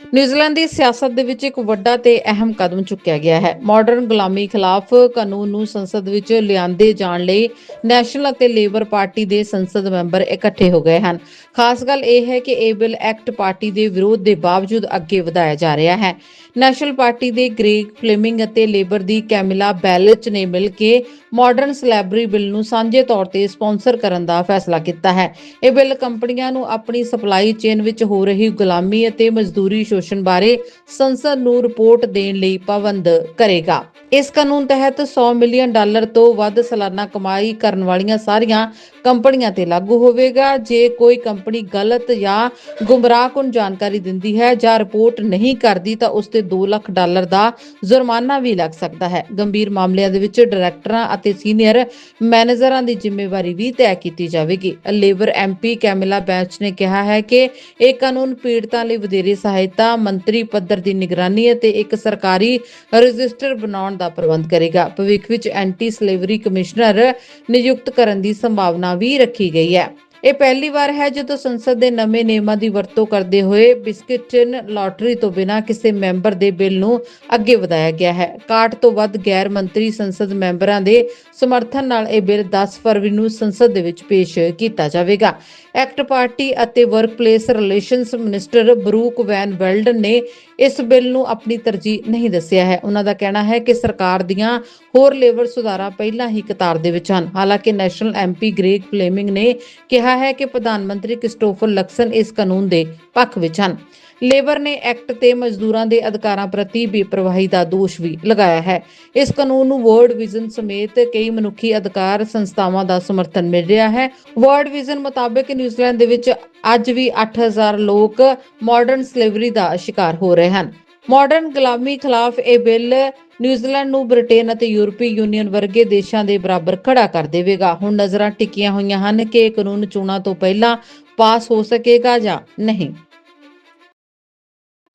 New Zealand ਦੀ ਸਿਆਸਤ ਦੇ ਵਿੱਚ ਇੱਕ ਵੱਡਾ ਤੇ ਅਹਿਮ ਕਦਮ ਚੁੱਕਿਆ ਗਿਆ ਹੈ। ਮਾਡਰਨ ਗੁਲਾਮੀ ਖਿਲਾਫ ਕਾਨੂੰਨ ਨੂੰ ਸੰਸਦ ਵਿੱਚ ਲਿਆਂਦੇ ਜਾਣ ਲਈ ਨੈਸ਼ਨਲ ਅਤੇ ਲੇਬਰ ਪਾਰਟੀ ਦੇ ਸੰਸਦ ਮੈਂਬਰ ਇਕੱਠੇ ਹੋ ਗਏ ਹਨ। ਖਾਸ ਗੱਲ ਇਹ ਹੈ ਕਿ ਇਹ ਬਿੱਲ ਐਕਟ ਪਾਰਟੀ ਦੇ ਵਿਰੋਧ ਦੇ ਬਾਵਜੂਦ ਅੱਗੇ ਵਧਾਇਆ ਜਾ ਰਿਹਾ ਹੈ। ਨੈਸ਼ਨਲ ਪਾਰਟੀ ਦੇ ਗ੍ਰੇਗ ਫਲੇਮਿੰਗ ਅਤੇ ਲੇਬਰ ਦੀ ਕੈਮਿਲਾ ਬੈਲਚ ਨੇ ਮਿਲ ਕੇ ਮਾਡਰਨ ਸਲੈਬਰੀ ਬਿੱਲ ਨੂੰ ਸਾਂਝੇ ਤੌਰ ਤੇ ਸਪਾਂਸਰ ਕਰਨ ਦਾ ਫੈਸਲਾ ਕੀਤਾ ਹੈ। ਇਹ ਬਿੱਲ ਕੰਪਨੀਆਂ ਨੂੰ ਆਪਣੀ ਸਪਲਾਈ ਚੇਨ ਵਿੱਚ ਹੋ ਰਹੀ ਗੁਲਾਮੀ ਅਤੇ ਮਜ਼ਦੂਰੀ ਸ਼ੋਸ਼ਣ ਬਾਰੇ ਸੰਸਦ ਨੂੰ ਰਿਪੋਰਟ ਦੇਣ ਲਈ ਪਾਬੰਦ ਕਰੇਗਾ। ਇਸ ਕਾਨੂੰਨ ਤਹਿਤ 100 ਮਿਲੀਅਨ ਡਾਲਰ ਤੋਂ ਵੱਧ ਸਾਲਾਨਾ ਕਮਾਈ ਕਰਨ ਵਾਲੀਆਂ ਸਾਰੀਆਂ ਕੰਪਨੀਆਂ ਤੇ ਲਾਗੂ ਹੋਵੇਗਾ। ਜੇ ਕੋਈ ਕੰਪਨੀ ਗਲਤ ਜਾਂ ਗੁੰਮਰਾਹਕੁਨ ਜਾਣਕਾਰੀ ਦਿੰਦੀ ਹੈ ਜਾਂ ਰਿਪੋਰਟ ਨਹੀਂ ਕਰਦੀ ਤਾਂ ਉਸ ਤੇ 2 ਲੱਖ ਡਾਲਰ ਦਾ ਜੁਰਮਾਨਾ ਵੀ ਲੱਗ ਸਕਦਾ ਹੈ। ਗੰਭੀਰ ਮਾਮਲਿਆਂ ਦੇ ਵਿੱਚ ਡਾਇਰੈਕਟਰਾਂ ਅਤੇ ਸੀਨੀਅਰ ਮੈਨੇਜਰਾਂ ਦੀ ਜ਼ਿੰਮੇਵਾਰੀ ਵੀ ਤੈਅ ਕੀਤੀ ਜਾਵੇਗੀ। ਲੇਬਰ ਐਮਪੀ ਕੈਮਿਲਾ ਬੈਂਚ ਨੇ ਕਿਹਾ ਹੈ ਕਿ ਇਹ ਕਾਨੂੰਨ ਪੀੜਤਾਂ ਲਈ ਵਧੇਰੇ ਸਹਾਇਤਾ ਮੰਤਰੀ ਪੱਧਰ ਦੀ ਨਿਗਰਾਨੀ ਅਤੇ ਇੱਕ ਸਰਕਾਰੀ ਰਜਿਸਟਰ ਬਣਾਉਣ ਦਾ ਪ੍ਰਬੰਧ ਕਰੇਗਾ। ਭਵਿੱਖ ਵਿੱਚ ਐਂਟੀ ਸਲੇਵਰੀ ਕਮਿਸ਼ਨਰ ਨਿਯੁਕਤ ਕਰਨ ਦੀ ਸੰਭਾਵਨਾ ਵੀ ਰੱਖੀ ਗਈ ਹੈ। ਇਹ ਪਹਿਲੀ ਵਾਰ ਹੈ ਜਦੋਂ ਸੰਸਦ ਦੇ ਨਵੇਂ ਨਿਯਮਾਂ ਦੀ ਵਰਤੋਂ ਕਰਦੇ ਹੋਏ ਬਿਸਕਿਟਨ ਲਾਟਰੀ ਤੋਂ ਬਿਨਾਂ ਕਿਸੇ ਮੈਂਬਰ ਦੇ ਬਿੱਲ ਨੂੰ ਅੱਗੇ ਵਧਾਇਆ ਗਿਆ ਹੈ। 61 ਤੋਂ ਵੱਧ ਗੈਰ ਮੰਤਰੀ ਸੰਸਦ ਮੈਂਬਰਾਂ ਦੇ ਸਮਰਥਨ ਨਾਲ ਇਹ ਬਿੱਲ 10 ਫਰਵਰੀ ਨੂੰ ਸੰਸਦ ਦੇ ਵਿੱਚ ਪੇਸ਼ ਕੀਤਾ ਜਾਵੇਗਾ। ਐਕਟ ਪਾਰਟੀ ਅਤੇ workplace relations minister Brooke van Velden ਨੇ ਇਸ ਬਿੱਲ ਨੂੰ ਆਪਣੀ ਤਰਜੀਹ ਨਹੀਂ ਦੱਸਿਆ ਹੈ। ਉਹਨਾਂ ਦਾ ਕਹਿਣਾ ਹੈ ਕਿ ਸਰਕਾਰ ਦੀਆਂ ਹੋਰ ਲੇਬਰ ਸੁਧਾਰਾਂ ਪਹਿਲਾਂ ਹੀ ਕਤਾਰ ਦੇ ਵਿੱਚ ਹਨ। ਹਾਲਾਂਕਿ ਨੈਸ਼ਨਲ ਐਮਪੀ ਗ੍ਰੇਗ ਫਲੇਮਿੰਗ ਨੇ ਕਿਹਾ ਹੈ ਕਿ ਪ੍ਰਧਾਨ ਮੰਤਰੀ ਕ੍ਰਿਸਟੋਫਰ ਲਕਸਨ ਇਸ ਕਾਨੂੰਨ ਦੇ ਪੱਖ ਵਿੱਚ ਹਨ। ਲੇਬਰ ਨੇ ਐਕਟ ਤੇ ਮਜ਼ਦੂਰਾਂ ਦੇ ਅਧਿਕਾਰਾਂ ਪ੍ਰਤੀ ਬੇਪਰਵਾਹੀ ਦਾ ਦੋਸ਼ ਵੀ ਲਗਾਇਆ ਹੈ। ਇਸ ਕਾਨੂੰਨ ਨੂੰ ਵਰਲਡ ਵਿਜ਼ਨ ਸਮੇਤ ਕਈ ਮਨੁੱਖੀ ਅਧਿਕਾਰ ਸੰਸਥਾਵਾਂ ਦਾ ਸਮਰਥਨ ਮਿਲ ਰਿਹਾ ਹੈ। ਵਰਲਡ ਵਿਜ਼ਨ ਮੁਤਾਬਕ ਨਿਊਜ਼ੀਲੈਂਡ ਦੇ ਵਿੱਚ ਅੱਜ ਵੀ 8000 ਲੋਕ ਮਾਡਰਨ ਸਲੇਵਰੀ ਦਾ ਸ਼ਿਕਾਰ ਹੋ ਰਹੇ ਹਨ। ਮਾਡਰਨ ਗੁਲਾਮੀ ਖਿਲਾਫ ਇਹ ਬਿੱਲ ਨਿਊਜ਼ੀਲੈਂਡ ਨੂੰ ਬ੍ਰਿਟੇਨ ਅਤੇ ਯੂਰਪੀ ਯੂਨੀਅਨ ਵਰਗੇ ਦੇਸ਼ਾਂ ਦੇ ਬਰਾਬਰ ਖੜਾ ਕਰ ਦੇਵੇਗਾ। ਹੁਣ ਨਜ਼ਰਾਂ ਟਿਕੀਆਂ ਹੋਈਆਂ ਹਨ ਕਿ ਇਹ ਕਾਨੂੰਨ ਚੋਣਾਂ ਤੋਂ ਪਹਿਲਾਂ ਪਾਸ ਹੋ ਸਕੇਗਾ ਜਾਂ ਨਹੀਂ।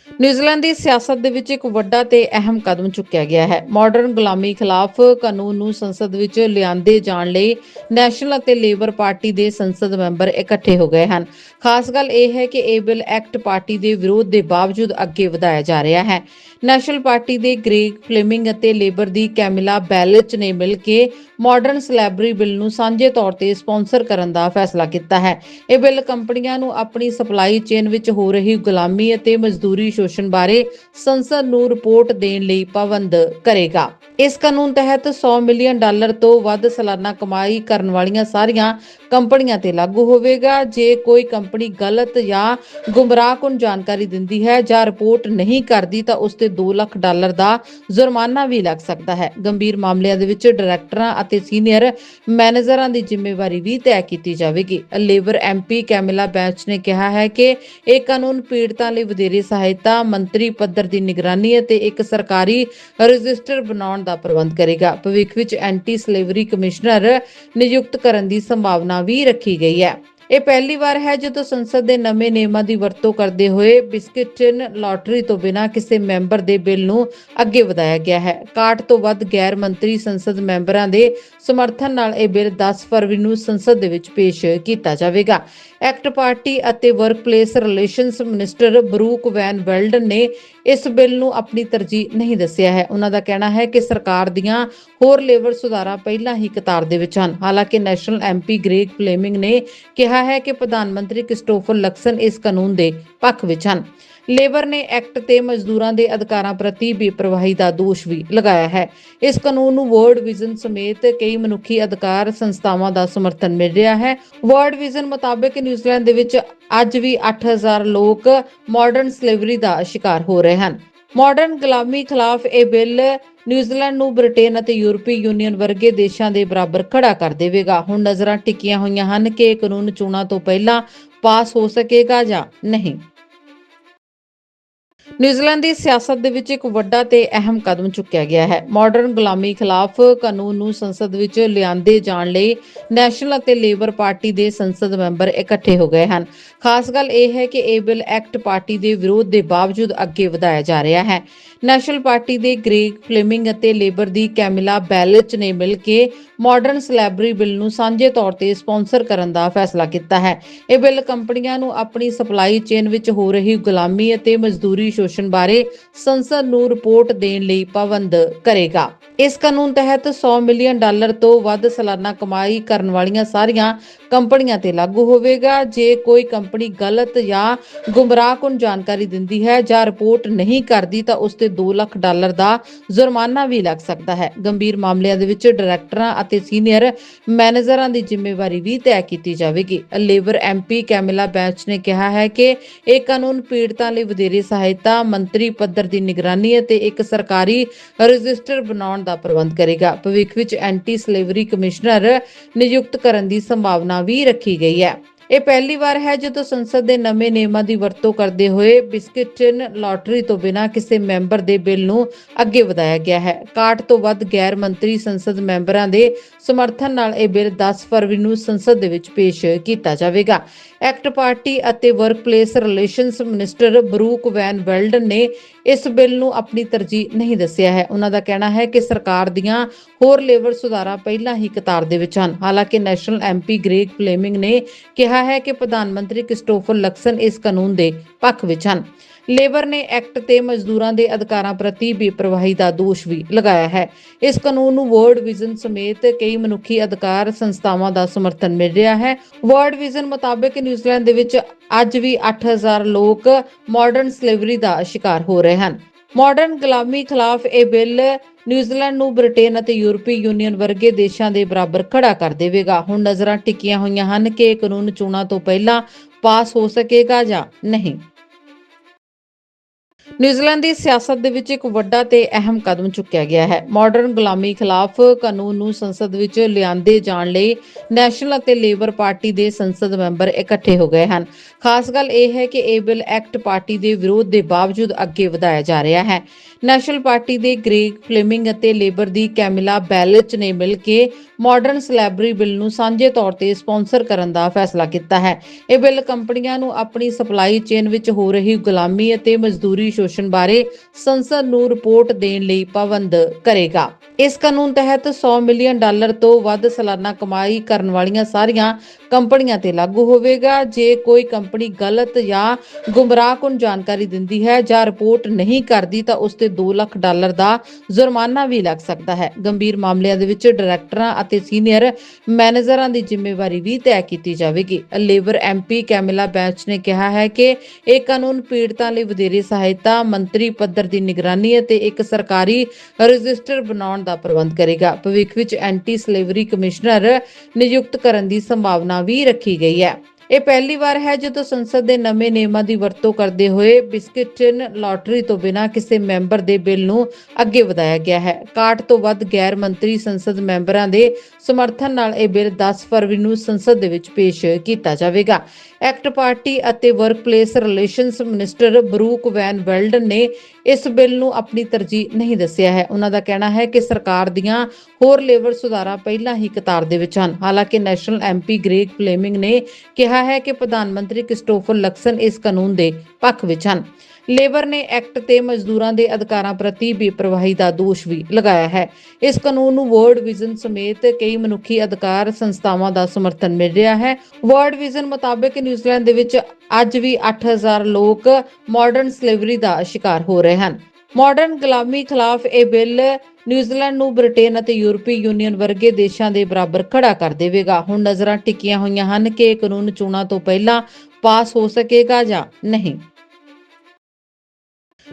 ਨਿਊਜ਼ੀਲੈਂਡ ਦੀ ਸਿਆਸਤ ਦੇ ਵਿੱਚ ਇੱਕ ਵੱਡਾ ਤੇ ਅਹਿਮ ਕਦਮ ਚੁੱਕਿਆ ਗਿਆ ਹੈ। ਮਾਡਰਨ ਗੁਲਾਮੀ ਖਿਲਾਫ ਕਾਨੂੰਨ ਨੂੰ ਸੰਸਦ ਵਿੱਚ ਲਿਆਂਦੇ ਜਾਣ ਲਈ ਨੈਸ਼ਨਲ ਅਤੇ ਲੇਬਰ ਪਾਰਟੀ ਦੇ ਸੰਸਦ ਮੈਂਬਰ ਇਕੱਠੇ ਹੋ ਗਏ ਹਨ। ਖਾਸ ਗੱਲ ਇਹ ਹੈ ਕਿ ਇਹ ਬਿੱਲ ਐਕਟ ਪਾਰਟੀ ਦੇ ਵਿਰੋਧ ਦੇ ਬਾਵਜੂਦ ਅੱਗੇ ਵਧਾਇਆ ਜਾ ਰਿਹਾ ਹੈ। ਨੈਸ਼ਨਲ ਪਾਰਟੀ ਦੇ ਗ੍ਰੇਗ ਫਲੇਮਿੰਗ ਅਤੇ ਲੇਬਰ ਦੀ ਕੈਮਿਲਾ ਬੈਲਚ ਨੇ ਮਿਲ ਕੇ ਮਾਡਰਨ ਸਲੈਬਰੀ ਬਿੱਲ ਨੂੰ ਸਾਂਝੇ ਤੌਰ ਤੇ ਸਪਾਂਸਰ ਕਰਨ ਦਾ ਫੈਸਲਾ ਕੀਤਾ ਹੈ। ਇਹ ਬਿੱਲ ਕੰਪਨੀਆਂ ਨੂੰ ਆਪਣੀ ਸਪਲਾਈ ਚੇਨ ਵਿੱਚ ਹੋ ਰਹੀ ਗੁਲਾਮੀ ਅਤੇ ਮਜ਼ਦੂਰੀ ਸ਼ੋਸ਼ਣ ਬਾਰੇ ਸੰਸਦ ਨੂੰ ਰਿਪੋਰਟ ਦੇਣ ਲਈ ਪਾਬੰਦ ਕਰੇਗਾ। ਇਸ ਕਾਨੂੰਨ ਤਹਿਤ 100 ਮਿਲੀਅਨ ਡਾਲਰ ਤੋਂ ਵੱਧ ਸਾਲਾਨਾ ਕਮਾਈ ਕਰਨ ਵਾਲੀਆਂ ਸਾਰੀਆਂ ਕੰਪਨੀਆਂ ਤੇ ਲਾਗੂ ਹੋਵੇਗਾ। ਜੇ ਕੋਈ ਕੰਪਨੀ ਗਲਤ ਜਾਂ ਗੁੰਮਰਾਹਕੁਨ ਜਾਣਕਾਰੀ ਦਿੰਦੀ ਹੈ ਜਾਂ ਰਿਪੋਰਟ ਨਹੀਂ ਕਰਦੀ ਤਾਂ ਉਸ ਤੇ 2 ਲੱਖ ਡਾਲਰ ਦਾ ਜੁਰਮਾਨਾ ਵੀ ਲੱਗ ਸਕਦਾ ਹੈ। ਗੰਭੀਰ ਮਾਮਲਿਆਂ ਦੇ ਵਿੱਚ ਡਾਇਰੈਕਟਰਾਂ ਅਤੇ ਸੀਨੀਅਰ ਮੈਨੇਜਰਾਂ ਦੀ ਜ਼ਿੰਮੇਵਾਰੀ ਵੀ ਤੈਅ ਕੀਤੀ ਜਾਵੇਗੀ। ਲੇਬਰ ਐਮਪੀ ਕੈਮਿਲਾ ਬੈਂਚ ਨੇ ਕਿਹਾ ਹੈ ਕਿ ਇਹ ਕਾਨੂੰਨ ਪੀੜਤਾਂ ਲਈ ਵਧੇਰੇ ਸਹਾਇਤਾ ਮੰਤਰੀ ਪੱਧਰ ਦੀ ਨਿਗਰਾਨੀ ਅਤੇ ਇੱਕ ਸਰਕਾਰੀ ਰਜਿਸਟਰ ਬਣਾਉਣ ਦਾ ਪ੍ਰਬੰਧ ਕਰੇਗਾ। ਭਵਿੱਖ ਵਿੱਚ ਐਂਟੀ ਸਲੇਵਰੀ ਕਮਿਸ਼ਨਰ ਨਿਯੁਕਤ ਕਰਨ ਦੀ ਸੰਭਾਵਨਾ ਵੀ ਰੱਖੀ ਗਈ ਹੈ। ਇਹ ਪਹਿਲੀ ਵਾਰ ਹੈ ਜਦੋਂ ਸੰਸਦ ਦੇ ਨਵੇਂ ਨਿਯਮਾਂ ਦੀ ਵਰਤੋਂ ਕਰਦੇ ਹੋਏ ਬਿਸਕਿਟਨ ਲਾਟਰੀ ਤੋਂ ਬਿਨਾਂ ਕਿਸੇ ਮੈਂਬਰ ਦੇ ਬਿੱਲ ਨੂੰ ਅੱਗੇ ਵਧਾਇਆ ਗਿਆ ਹੈ। ਕਾਟ ਤੋਂ ਵੱਧ ਗੈਰ ਮੰਤਰੀ ਸੰਸਦ ਮੈਂਬਰਾਂ ਦੇ ਸਮਰਥਨ ਨਾਲ ਇਹ ਬਿੱਲ 10 ਫਰਵਰੀ ਨੂੰ ਸੰਸਦ ਦੇ ਵਿੱਚ ਪੇਸ਼ ਕੀਤਾ ਜਾਵੇਗਾ। ਐਕਟ ਪਾਰਟੀ ਅਤੇ workplace relations minister Brooke van Velden ਨੇ ਇਸ ਬਿੱਲ ਨੂੰ ਆਪਣੀ ਤਰਜੀਹ ਨਹੀਂ ਦੱਸਿਆ ਹੈ। ਉਹਨਾਂ ਦਾ ਕਹਿਣਾ ਹੈ ਕਿ ਸਰਕਾਰ ਦੀਆਂ ਹੋਰ ਲੇਬਰ ਸੁਧਾਰਾਂ ਪਹਿਲਾਂ ਹੀ ਕਤਾਰ ਦੇ ਵਿੱਚ ਹਨ। ਹਾਲਾਂਕਿ ਨੈਸ਼ਨਲ ਐਮਪੀ ਗ੍ਰੇਗ ਫਲੇਮਿੰਗ ਨੇ ਕਿਹਾ ਹੈ ਕਿ ਪ੍ਰਧਾਨ ਮੰਤਰੀ ਕ੍ਰਿਸਟੋਫਰ ਲਕਸਨ ਇਸ ਕਾਨੂੰਨ ਦੇ ਪੱਖ ਵਿੱਚ ਹਨ। ਲੇਬਰ ਨੇ ਐਕਟ ਤੇ ਮਜ਼ਦੂਰਾਂ ਦੇ ਅਧਿਕਾਰਾਂ ਪ੍ਰਤੀ ਬੇਪਰਵਾਹੀ ਦਾ ਦੋਸ਼ ਵੀ ਲਗਾਇਆ ਹੈ। ਇਸ ਕਾਨੂੰਨ ਨੂੰ ਵਰਲਡ ਵਿਜ਼ਨ ਸਮੇਤ ਕਈ ਮਨੁੱਖੀ ਅਧਿਕਾਰ ਸੰਸਥਾਵਾਂ ਦਾ ਸਮਰਥਨ ਮਿਲ ਰਿਹਾ ਹੈ। ਵਰਲਡ ਵਿਜ਼ਨ ਮੁਤਾਬਕ ਨਿਊਜ਼ੀਲੈਂਡ ਦੇ ਵਿੱਚ ਅੱਜ ਵੀ 8000 ਲੋਕ ਮਾਡਰਨ ਸਲੇਵਰੀ ਦਾ ਸ਼ਿਕਾਰ ਹੋ ਰਹੇ ਹਨ। ਮਾਡਰਨ ਗੁਲਾਮੀ ਖਿਲਾਫ ਇਹ ਬਿੱਲ ਨਿਊਜ਼ੀਲੈਂਡ ਨੂੰ ਬ੍ਰਿਟੇਨ ਅਤੇ ਯੂਰਪੀ ਯੂਨੀਅਨ ਵਰਗੇ ਦੇਸ਼ਾਂ ਦੇ ਬਰਾਬਰ ਖੜਾ ਕਰ ਦੇਵੇਗਾ। ਹੁਣ ਨਜ਼ਰਾਂ ਟਿਕੀਆਂ ਹੋਈਆਂ ਹਨ ਕਿ ਇਹ ਕਾਨੂੰਨ ਚੋਣਾਂ ਤੋਂ ਪਹਿਲਾਂ ਪਾਸ ਹੋ ਸਕੇਗਾ ਜਾਂ ਨਹੀਂ। ਨਿਊਜ਼ੀਲੈਂਡ ਦੀ ਸਿਆਸਤ ਦੇ ਵਿੱਚ ਇੱਕ ਵੱਡਾ ਤੇ ਅਹਿਮ ਕਦਮ ਚੁੱਕਿਆ ਗਿਆ ਹੈ। ਮਾਡਰਨ ਗੁਲਾਮੀ ਖਿਲਾਫ ਕਾਨੂੰਨ ਨੂੰ ਸੰਸਦ ਵਿੱਚ ਲਿਆਂਦੇ ਜਾਣ ਲਈ ਨੈਸ਼ਨਲ ਅਤੇ ਲੇਬਰ ਪਾਰਟੀ ਦੇ ਸੰਸਦ ਮੈਂਬਰ ਇਕੱਠੇ ਹੋ ਗਏ ਹਨ। ਖਾਸ ਗੱਲ ਇਹ ਹੈ ਕਿ ਇਹ ਬਿੱਲ ਐਕਟ ਪਾਰਟੀ ਦੇ ਵਿਰੋਧ ਦੇ ਬਾਵਜੂਦ ਅੱਗੇ ਵਧਾਇਆ ਜਾ ਰਿਹਾ ਹੈ। ਨੈਸ਼ਨਲ ਪਾਰਟੀ ਦੇ ਗ੍ਰੇਗ ਫਲੇਮਿੰਗ ਅਤੇ ਲੇਬਰ ਦੀ ਕੈਮਿਲਾ ਬੈਲਚ ਨੇ ਮਿਲ ਕੇ ਮਾਡਰਨ ਸਲੈਬਰੀ ਬਿੱਲ ਨੂੰ ਸਾਂਝੇ ਤੌਰ ਤੇ ਸਪਾਂਸਰ ਕਰਨ ਦਾ ਫੈਸਲਾ ਕੀਤਾ ਹੈ। ਇਹ ਬਿੱਲ ਕੰਪਨੀਆਂ ਨੂੰ ਆਪਣੀ ਸਪਲਾਈ ਚੇਨ ਵਿੱਚ ਹੋ ਰਹੀ ਗੁਲਾਮੀ ਅਤੇ ਮਜ਼ਦੂਰੀ ਸ਼ੋਸ਼ਣ ਬਾਰੇ ਸੰਸਦ ਨੂੰ ਰਿਪੋਰਟ ਦੇਣ ਲਈ ਪਾਬੰਦ ਕਰੇਗਾ। ਇਸ ਕਾਨੂੰਨ ਤਹਿਤ 100 ਮਿਲੀਅਨ ਡਾਲਰ ਤੋਂ ਵੱਧ ਸਾਲਾਨਾ ਕਮਾਈ ਕਰਨ ਵਾਲੀਆਂ ਸਾਰੀਆਂ ਕੰਪਨੀਆਂ ਤੇ ਲਾਗੂ ਹੋਵੇਗਾ। ਜੇ ਕੋਈ ਕੰਪਨੀ ਗਲਤ ਜਾਂ ਗੁੰਮਰਾਹਕੁਨ ਜਾਣਕਾਰੀ ਦਿੰਦੀ ਹੈ ਜਾਂ ਰਿਪੋਰਟ ਨਹੀਂ ਕਰਦੀ ਤਾਂ ਉਸ ਤੇ 2 ਲੱਖ ਡਾਲਰ ਦਾ ਜੁਰਮਾਨਾ ਵੀ ਲੱਗ ਸਕਦਾ ਹੈ। ਗੰਭੀਰ ਮਾਮਲਿਆਂ ਦੇ ਵਿੱਚ ਡਾਇਰੈਕਟਰਾਂ ਅਤੇ ਸੀਨੀਅਰ ਮੈਨੇਜਰਾਂ ਦੀ ਜ਼ਿੰਮੇਵਾਰੀ ਵੀ ਤੈਅ ਕੀਤੀ ਜਾਵੇਗੀ। ਲੇਬਰ ਐਮਪੀ ਕੈਮਿਲਾ ਬੈਂਚ ਨੇ ਕਿਹਾ ਹੈ ਕਿ ਇਹ ਕਾਨੂੰਨ ਪੀੜਤਾਂ ਲਈ ਵਧੇਰੇ ਸਹਾਇਤਾ, ਮੰਤਰੀ ਪੱਧਰ ਦੀ ਨਿਗਰਾਨੀ ਅਤੇ ਇੱਕ ਸਰਕਾਰੀ ਰਜਿਸਟਰ ਬਣਾਉਣ ਦਾ ਪ੍ਰਬੰਧ ਕਰੇਗਾ। ਭਵਿੱਖ ਵਿੱਚ ਐਂਟੀ ਸਲੇਵਰੀ ਕਮਿਸ਼ਨਰ ਨਿਯੁਕਤ ਕਰਨ ਦੀ ਸੰਭਾਵਨਾ ਵੀ ਰੱਖੀ ਗਈ ਹੈ। ਇਹ ਪਹਿਲੀ ਵਾਰ ਹੈ ਜਦੋਂ ਸੰਸਦ ਦੇ ਨਵੇਂ ਨਿਯਮਾਂ ਦੀ ਵਰਤੋਂ ਕਰਦੇ ਹੋਏ ਬਿਸਕਿਟਨ ਲਾਟਰੀ ਤੋਂ ਬਿਨਾਂ ਕਿਸੇ ਮੈਂਬਰ ਦੇ ਬਿੱਲ ਨੂੰ ਅੱਗੇ ਵਧਾਇਆ ਗਿਆ ਹੈ। 61 ਤੋਂ ਵੱਧ ਗੈਰ ਮੰਤਰੀ ਸੰਸਦ ਮੈਂਬਰਾਂ ਦੇ ਸਮਰਥਨ ਨਾਲ ਇਹ ਬਿੱਲ 10 ਫਰਵਰੀ ਨੂੰ ਸੰਸਦ ਦੇ ਵਿੱਚ ਪੇਸ਼ ਕੀਤਾ ਜਾਵੇਗਾ। ਐਕਟ ਪਾਰਟੀ ਅਤੇ workplace relations minister Brooke van Velden ਨੇ ਇਸ ਬਿੱਲ ਨੂੰ ਆਪਣੀ ਤਰਜੀਹ ਨਹੀਂ ਦੱਸਿਆ ਹੈ। ਉਹਨਾਂ ਦਾ ਕਹਿਣਾ ਹੈ ਕਿ ਸਰਕਾਰ ਦੀਆਂ ਹੋਰ ਲੇਬਰ ਸੁਧਾਰਾਂ ਪਹਿਲਾਂ ਹੀ ਕਤਾਰ ਦੇ ਵਿੱਚ ਹਨ। ਹਾਲਾਂਕਿ ਨੈਸ਼ਨਲ ਐਮਪੀ ਗ੍ਰੇਗ ਫਲੇਮਿੰਗ ਨੇ ਕਿਹਾ ਹੈ ਕਿ ਪ੍ਰਧਾਨ ਮੰਤਰੀ ਕ੍ਰਿਸਟੋਫਰ ਲਕਸਨ ਇਸ ਕਾਨੂੰਨ ਦੇ ਪੱਖ ਵਿੱਚ ਹਨ। ਲੇਬਰ ਨੇ ਐਕਟ ਤੇ ਮਜ਼ਦੂਰਾਂ ਦੇ ਅਧਿਕਾਰਾਂ ਪ੍ਰਤੀ ਬੇਪਰਵਾਹੀ ਦਾ ਦੋਸ਼ ਵੀ ਲਗਾਇਆ ਹੈ। ਇਸ ਕਾਨੂੰਨ ਨੂੰ ਵਰਲਡ ਵਿਜ਼ਨ ਸਮੇਤ ਕਈ ਮਨੁੱਖੀ ਅਧਿਕਾਰ ਸੰਸਥਾਵਾਂ ਦਾ ਸਮਰਥਨ ਮਿਲ ਰਿਹਾ ਹੈ। ਵਰਲਡ ਵਿਜ਼ਨ ਮੁਤਾਬਕ ਨਿਊਜ਼ੀਲੈਂਡ ਦੇ ਵਿੱਚ ਅੱਜ ਵੀ 8000 ਲੋਕ ਮਾਡਰਨ ਸਲੇਵਰੀ ਦਾ ਸ਼ਿਕਾਰ ਹੋ ਰਹੇ ਹਨ। ਮਾਡਰਨ ਗੁਲਾਮੀ ਖਿਲਾਫ ਇਹ ਬਿੱਲ ਨਿਊਜ਼ੀਲੈਂਡ ਨੂੰ ਬ੍ਰਿਟੇਨ ਅਤੇ ਯੂਰਪੀ ਯੂਨੀਅਨ ਵਰਗੇ ਦੇਸ਼ਾਂ ਦੇ ਬਰਾਬਰ ਖੜਾ ਕਰ ਦੇਵੇਗਾ। ਹੁਣ ਨਜ਼ਰਾਂ ਟਿਕੀਆਂ ਹੋਈਆਂ ਹਨ ਕਿ ਇਹ ਕਾਨੂੰਨ ਚੋਣਾਂ ਤੋਂ ਪਹਿਲਾਂ ਪਾਸ ਹੋ ਸਕੇਗਾ ਜਾਂ ਨਹੀਂ। ਨਿਊਜ਼ੀਲੈਂਡ ਦੀ ਸਿਆਸਤ ਦੇ ਵਿੱਚ ਇੱਕ ਵੱਡਾ ਤੇ ਅਹਿਮ ਕਦਮ ਚੁੱਕਿਆ ਗਿਆ ਹੈ। ਮਾਡਰਨ ਗੁਲਾਮੀ ਖਿਲਾਫ ਕਾਨੂੰਨ ਨੂੰ ਸੰਸਦ ਵਿੱਚ ਲਿਆਂਦੇ ਜਾਣ ਲਈ ਨੈਸ਼ਨਲ ਅਤੇ ਲੇਬਰ ਪਾਰਟੀ ਦੇ ਸੰਸਦ ਮੈਂਬਰ ਇਕੱਠੇ ਹੋ ਗਏ ਹਨ। ਖਾਸ ਗੱਲ ਇਹ ਹੈ ਕਿ ਇਹ ਬਿੱਲ ਐਕਟ ਪਾਰਟੀ ਦੇ ਵਿਰੋਧ ਦੇ ਬਾਵਜੂਦ ਅੱਗੇ ਵਧਾਇਆ ਜਾ ਰਿਹਾ ਹੈ। ਨੈਸ਼ਨਲ ਪਾਰਟੀ ਦੇ ਗ੍ਰੇਗ ਫਲੇਮਿੰਗ ਅਤੇ ਲੇਬਰ ਦੀ ਕੈਮਿਲਾ ਬੈਲਚ ਨੇ ਮਿਲ ਕੇ ਮਾਡਰਨ ਸਲੈਬਰੀ ਬਿੱਲ ਨੂੰ ਸਾਂਝੇ ਤੌਰ ਤੇ ਸਪਾਂਸਰ ਕਰਨ ਦਾ ਫੈਸਲਾ ਕੀਤਾ ਹੈ। ਇਹ ਬਿੱਲ ਕੰਪਨੀਆਂ ਨੂੰ ਆਪਣੀ ਸਪਲਾਈ ਚੇਨ ਵਿੱਚ ਹੋ ਰਹੀ ਗੁਲਾਮੀ ਅਤੇ ਮਜ਼ਦੂਰੀ ਸ਼ੋਸ਼ਣ ਬਾਰੇ ਸੰਸਦ ਨੂੰ ਰਿਪੋਰਟ ਦੇਣ ਲਈ ਪਾਬੰਦ ਕਰੇਗਾ। ਇਸ ਕਾਨੂੰਨ ਤਹਿਤ 100 ਮਿਲੀਅਨ ਡਾਲਰ ਤੋਂ ਵੱਧ ਸਾਲਾਨਾ ਕਮਾਈ ਕਰਨ ਵਾਲੀਆਂ ਸਾਰੀਆਂ ਕੰਪਨੀਆਂ ਤੇ ਲਾਗੂ ਹੋਵੇਗਾ। ਜੇ ਕੋਈ ਕੰਪਨੀ ਗਲਤ ਜਾਂ ਗੁੰਮਰਾਹਕੁਨ ਜਾਣਕਾਰੀ ਦਿੰਦੀ ਹੈ ਜਾਂ ਰਿਪੋਰਟ ਨਹੀਂ ਕਰਦੀ ਤਾਂ ਉਸ ਤੇ 2 ਲੱਖ ਡਾਲਰ ਦਾ ਜੁਰਮਾਨਾ ਵੀ ਲੱਗ ਸਕਦਾ ਹੈ। ਗੰਭੀਰ ਮਾਮਲਿਆਂ ਦੇ ਵਿੱਚ ਡਾਇਰੈਕਟਰਾਂ ਅਤੇ ਸੀਨੀਅਰ ਮੈਨੇਜਰਾਂ ਦੀ ਜ਼ਿੰਮੇਵਾਰੀ ਵੀ ਤੈਅ ਕੀਤੀ ਜਾਵੇਗੀ। ਲੇਬਰ ਐਮਪੀ ਕੈਮਿਲਾ ਬੈਂਚ ਨੇ ਕਿਹਾ ਹੈ ਕਿ ਇਹ ਕਾਨੂੰਨ ਪੀੜਤਾਂ ਲਈ ਵਧੇਰੇ ਸਹਾਇਤਾ ਮੰਤਰੀ ਪੱਧਰ ਦੀ ਨਿਗਰਾਨੀ ਅਤੇ ਇੱਕ ਸਰਕਾਰੀ ਰਜਿਸਟਰ ਬਣਾਉਣ ਦਾ ਪ੍ਰਬੰਧ ਕਰੇਗਾ। ਭਵਿੱਖ ਵਿੱਚ ਐਂਟੀ ਸਲੇਵਰੀ ਕਮਿਸ਼ਨਰ ਨਿਯੁਕਤ ਕਰਨ ਦੀ ਸੰਭਾਵਨਾ ਵੀ ਰੱਖੀ ਗਈ ਹੈ। ਇਹ ਪਹਿਲੀ ਵਾਰ ਹੈ ਜਦੋਂ ਸੰਸਦ ਦੇ ਨਵੇਂ ਨਿਯਮਾਂ ਦੀ ਵਰਤੋਂ ਕਰਦੇ ਹੋਏ ਬਿਸਕਿਟਨ ਲਾਟਰੀ ਤੋਂ ਬਿਨਾਂ ਕਿਸੇ ਮੈਂਬਰ ਦੇ ਬਿੱਲ ਨੂੰ ਅੱਗੇ ਵਧਾਇਆ ਗਿਆ ਹੈ। 61 ਤੋਂ ਵੱਧ ਗੈਰ ਮੰਤਰੀ ਸੰਸਦ ਮੈਂਬਰਾਂ ਦੇ ਸਮਰਥਨ ਨਾਲ ਇਹ ਬਿੱਲ 10 ਫਰਵਰੀ ਨੂੰ ਸੰਸਦ ਦੇ ਵਿੱਚ ਪੇਸ਼ ਕੀਤਾ ਜਾਵੇਗਾ। ਐਕਟ ਪਾਰਟੀ ਅਤੇ workplace relations minister Brooke van Velden ਨੇ ਇਸ ਬਿੱਲ ਨੂੰ ਆਪਣੀ ਤਰਜੀਹ ਨਹੀਂ ਦੱਸਿਆ ਹੈ। ਉਹਨਾਂ ਦਾ ਕਹਿਣਾ ਹੈ ਕਿ ਸਰਕਾਰ ਦੀਆਂ ਹੋਰ ਲੇਬਰ ਸੁਧਾਰਾਂ ਪਹਿਲਾਂ ਹੀ ਕਤਾਰ ਦੇ ਵਿੱਚ ਹਨ। ਹਾਲਾਂਕਿ ਨੈਸ਼ਨਲ ਐਮਪੀ ਗ੍ਰੇਗ ਫਲੇਮਿੰਗ ਨੇ ਕਿਹਾ ਕਿਹਾ ਹੈ ਕਿ ਪ੍ਰਧਾਨ ਮੰਤਰੀ ਕ੍ਰਿਸਟੋਫਰ ਲਕਸਨ ਇਸ ਕਾਨੂੰਨ ਦੇ ਪੱਖ ਵਿੱਚ ਹਨ। ਲੇਬਰ ਨੇ ਐਕਟ ਤੇ ਮਜ਼ਦੂਰਾਂ ਦੇ ਅਧਿਕਾਰਾਂ ਪ੍ਰਤੀ ਬੇਪਰਵਾਹੀ ਦਾ ਦੋਸ਼ ਵੀ ਲਗਾਇਆ ਹੈ। ਇਸ ਕਾਨੂੰਨ ਨੂੰ ਵਰਲਡ ਵਿਜ਼ਨ ਸਮੇਤ ਕਈ ਮਨੁੱਖੀ ਅਧਿਕਾਰ ਸੰਸਥਾਵਾਂ ਦਾ ਸਮਰਥਨ ਮਿਲ ਰਿਹਾ ਹੈ। ਵਰਲਡ ਵਿਜ਼ਨ ਮੁਤਾਬਕ ਨਿਊਜ਼ੀਲੈਂਡ ਦੇ ਵਿੱਚ ਅੱਜ ਵੀ 8000 ਲੋਕ ਮਾਡਰਨ ਸਲੇਵਰੀ ਦਾ ਸ਼ਿਕਾਰ ਹੋ ਰਹੇ ਹਨ। ਮਾਡਰਨ ਗੁਲਾਮੀ ਖਿਲਾਫ ਇਹ ਬਿੱਲ ਨਿਊਜ਼ੀਲੈਂਡ ਨੂੰ ਬ੍ਰਿਟੇਨ ਅਤੇ ਯੂਰਪੀ ਯੂਨੀਅਨ ਵਰਗੇ ਦੇਸ਼ਾਂ ਦੇ ਬਰਾਬਰ ਖੜਾ ਕਰ ਦੇਵੇਗਾ। ਹੁਣ ਨਜ਼ਰਾਂ ਟਿਕੀਆਂ ਹੋਈਆਂ ਹਨ ਕਿ ਇਹ ਕਾਨੂੰਨ ਚੋਣਾਂ ਤੋਂ ਪਹਿਲਾਂ ਪਾਸ ਹੋ ਸਕੇਗਾ ਜਾਂ ਨਹੀਂ।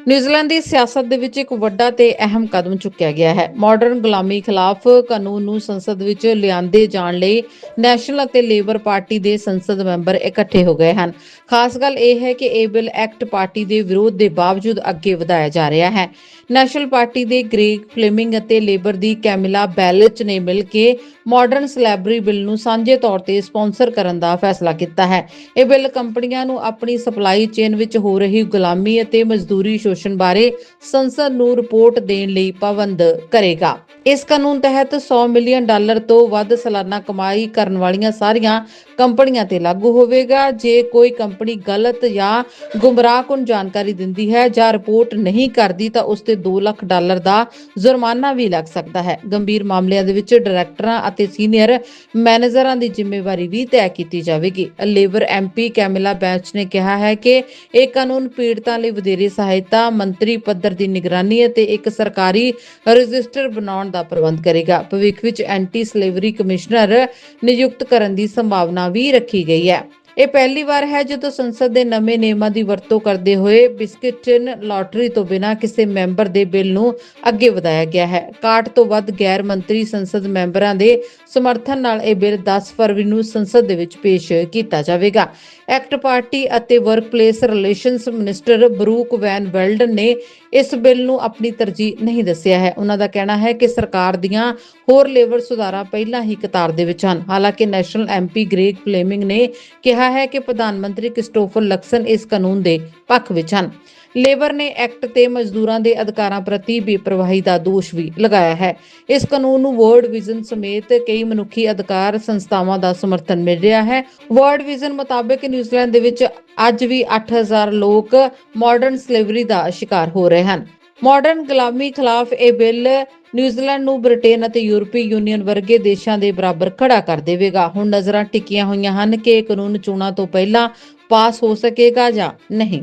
ਨਿਊਜ਼ੀਲੈਂਡ ਦੀ ਸਿਆਸਤ ਦੇ ਵਿੱਚ ਇੱਕ ਵੱਡਾ ਤੇ ਅਹਿਮ ਕਦਮ ਚੁੱਕਿਆ ਗਿਆ ਹੈ। ਮਾਡਰਨ ਗੁਲਾਮੀ ਖਿਲਾਫ ਕਾਨੂੰਨ ਨੂੰ ਸੰਸਦ ਵਿੱਚ ਲਿਆਂਦੇ ਜਾਣ ਲਈ ਨੈਸ਼ਨਲ ਅਤੇ ਲੇਬਰ ਪਾਰਟੀ ਦੇ ਸੰਸਦ ਮੈਂਬਰ ਇਕੱਠੇ ਹੋ ਗਏ ਹਨ। ਖਾਸ ਗੱਲ ਇਹ ਹੈ ਕਿ ਇਹ ਬਿੱਲ ਐਕਟ ਪਾਰਟੀ ਦੇ ਵਿਰੋਧ ਦੇ ਬਾਵਜੂਦ ਅੱਗੇ ਵਧਾਇਆ ਜਾ ਰਿਹਾ ਹੈ। ਨੈਸ਼ਨਲ ਪਾਰਟੀ ਦੇ ਗ੍ਰੇਗ ਫਲੇਮਿੰਗ ਅਤੇ ਲੇਬਰ ਦੀ ਕੈਮਿਲਾ ਬੈਲਚ ਨੇ ਮਿਲ ਕੇ ਮਾਡਰਨ ਸਲੈਬਰੀ ਬਿੱਲ ਨੂੰ ਸਾਂਝੇ ਤੌਰ ਤੇ ਸਪਾਂਸਰ ਕਰਨ ਦਾ ਫੈਸਲਾ ਕੀਤਾ ਹੈ। ਇਹ ਬਿੱਲ ਕੰਪਨੀਆਂ ਨੂੰ ਆਪਣੀ ਸਪਲਾਈ ਚੇਨ ਵਿੱਚ ਹੋ ਰਹੀ ਗੁਲਾਮੀ ਅਤੇ ਮਜ਼ਦੂਰੀ ਸ਼ੋਸ਼ਣ ਬਾਰੇ ਸੰਸਦ ਨੂੰ ਰਿਪੋਰਟ ਦੇਣ ਲਈ ਪਾਬੰਦ ਕਰੇਗਾ। ਇਸ ਕਾਨੂੰਨ ਤਹਿਤ 100 ਮਿਲੀਅਨ ਡਾਲਰ ਤੋਂ ਵੱਧ ਸਾਲਾਨਾ ਕਮਾਈ ਕਰਨ ਵਾਲੀਆਂ ਸਾਰੀਆਂ ਕੰਪਨੀਆਂ ਤੇ ਲਾਗੂ ਹੋਵੇਗਾ। ਜੇ ਕੋਈ ਕੰਪਨੀ ਗਲਤ ਜਾਂ ਗੁੰਮਰਾਹਕੁਨ ਜਾਣਕਾਰੀ ਦਿੰਦੀ ਹੈ ਜਾਂ ਰਿਪੋਰਟ ਨਹੀਂ ਕਰਦੀ ਤਾਂ ਉਸ ਤੇ 2 ਲੱਖ ਡਾਲਰ ਦਾ ਜੁਰਮਾਨਾ ਵੀ ਲੱਗ ਸਕਦਾ ਹੈ। ਗੰਭੀਰ ਮਾਮਲਿਆਂ ਦੇ ਵਿੱਚ ਡਾਇਰੈਕਟਰਾਂ ਅਤੇ ਸੀਨੀਅਰ ਮੈਨੇਜਰਾਂ ਦੀ ਜ਼ਿੰਮੇਵਾਰੀ ਵੀ ਤੈਅ ਕੀਤੀ ਜਾਵੇਗੀ। ਲੇਬਰ ਐਮਪੀ ਕੈਮਿਲਾ ਬੈਂਚ ਨੇ ਕਿਹਾ ਹੈ ਕਿ ਇਹ ਕਾਨੂੰਨ ਪੀੜਤਾਂ ਲਈ ਵਧੇਰੇ ਸਹਾਇਤਾ ਸਹਾਇਤਾ ਮੰਤਰੀ ਪੱਧਰ ਦੀ ਨਿਗਰਾਨੀ ਅਤੇ ਇੱਕ ਸਰਕਾਰੀ ਰਜਿਸਟਰ ਬਣਾਉਣ ਦਾ ਪ੍ਰਬੰਧ ਕਰੇਗਾ। ਭਵਿੱਖ ਵਿੱਚ ਐਂਟੀ ਸਲੇਵਰੀ ਕਮਿਸ਼ਨਰ ਨਿਯੁਕਤ ਕਰਨ ਦੀ ਸੰਭਾਵਨਾ ਵੀ ਰੱਖੀ ਗਈ ਹੈ। ਇਹ ਪਹਿਲੀ ਵਾਰ ਹੈ ਜਦੋਂ ਸੰਸਦ ਦੇ ਨਵੇਂ ਨਿਯਮਾਂ ਦੀ ਵਰਤੋਂ ਕਰਦੇ ਹੋਏ ਬਿਸਕਿਟਨ ਲਾਟਰੀ ਤੋਂ ਬਿਨਾਂ ਕਿਸੇ ਮੈਂਬਰ ਦੇ ਬਿੱਲ ਨੂੰ ਅੱਗੇ ਵਧਾਇਆ ਗਿਆ ਹੈ। 61 ਤੋਂ ਵੱਧ ਗੈਰ ਮੰਤਰੀ ਸੰਸਦ ਮੈਂਬਰਾਂ ਦੇ ਸਮਰਥਨ ਨਾਲ ਇਹ ਬਿੱਲ 10 ਫਰਵਰੀ ਨੂੰ ਸੰਸਦ ਦੇ ਵਿੱਚ ਪੇਸ਼ ਕੀਤਾ ਜਾਵੇਗਾ। ਐਕਟ ਪਾਰਟੀ ਅਤੇ workplace relations minister Brooke van Velden ਨੇ ਇਸ ਬਿੱਲ ਨੂੰ ਆਪਣੀ ਤਰਜੀਹ ਨਹੀਂ ਦੱਸਿਆ ਹੈ। ਉਹਨਾਂ ਦਾ ਕਹਿਣਾ ਹੈ ਕਿ ਸਰਕਾਰ ਦੀਆਂ ਹੋਰ ਲੇਬਰ ਸੁਧਾਰਾਂ ਪਹਿਲਾਂ ਹੀ ਕਤਾਰ ਦੇ ਵਿੱਚ ਹਨ। ਹਾਲਾਂਕਿ ਨੈਸ਼ਨਲ ਐਮਪੀ ਗ੍ਰੇਗ ਫਲੇਮਿੰਗ ਨੇ ਕਿਹਾ ਹੈ ਕਿ ਪ੍ਰਧਾਨ ਮੰਤਰੀ ਕ੍ਰਿਸਟੋਫਰ ਲਕਸਨ ਇਸ ਕਾਨੂੰਨ ਦੇ ਪੱਖ ਵਿੱਚ ਹਨ। ਲੇਬਰ ਨੇ ਐਕਟ ਤੇ ਮਜ਼ਦੂਰਾਂ ਦੇ ਅਧਿਕਾਰਾਂ ਪ੍ਰਤੀ ਬੇਪਰਵਾਹੀ ਦਾ ਦੋਸ਼ ਵੀ ਲਗਾਇਆ ਹੈ। ਇਸ ਕਾਨੂੰਨ ਨੂੰ ਵਰਲਡ ਵਿਜ਼ਨ ਸਮੇਤ ਕਈ ਮਨੁੱਖੀ ਅਧਿਕਾਰ ਸੰਸਥਾਵਾਂ ਦਾ ਸਮਰਥਨ ਮਿਲ ਰਿਹਾ ਹੈ। ਵਰਲਡ ਵਿਜ਼ਨ ਮੁਤਾਬਕ ਨਿਊਜ਼ੀਲੈਂਡ ਦੇ ਵਿੱਚ ਅੱਜ ਵੀ 8000 ਲੋਕ ਮਾਡਰਨ ਸਲੇਵਰੀ ਦਾ ਸ਼ਿਕਾਰ ਹੋ ਰਹੇ ਹਨ। ਮਾਡਰਨ ਗੁਲਾਮੀ ਖਿਲਾਫ ਇਹ ਬਿੱਲ ਨਿਊਜ਼ੀਲੈਂਡ ਨੂੰ ਬ੍ਰਿਟੇਨ ਅਤੇ ਯੂਰਪੀ ਯੂਨੀਅਨ ਵਰਗੇ ਦੇਸ਼ਾਂ ਦੇ ਬਰਾਬਰ ਖੜਾ ਕਰ ਦੇਵੇਗਾ। ਹੁਣ ਨਜ਼ਰਾਂ ਟਿਕੀਆਂ ਹੋਈਆਂ ਹਨ ਕਿ ਇਹ ਕਾਨੂੰਨ ਚੋਣਾਂ ਤੋਂ ਪਹਿਲਾਂ ਪਾਸ ਹੋ ਸਕੇਗਾ ਜਾਂ ਨਹੀਂ।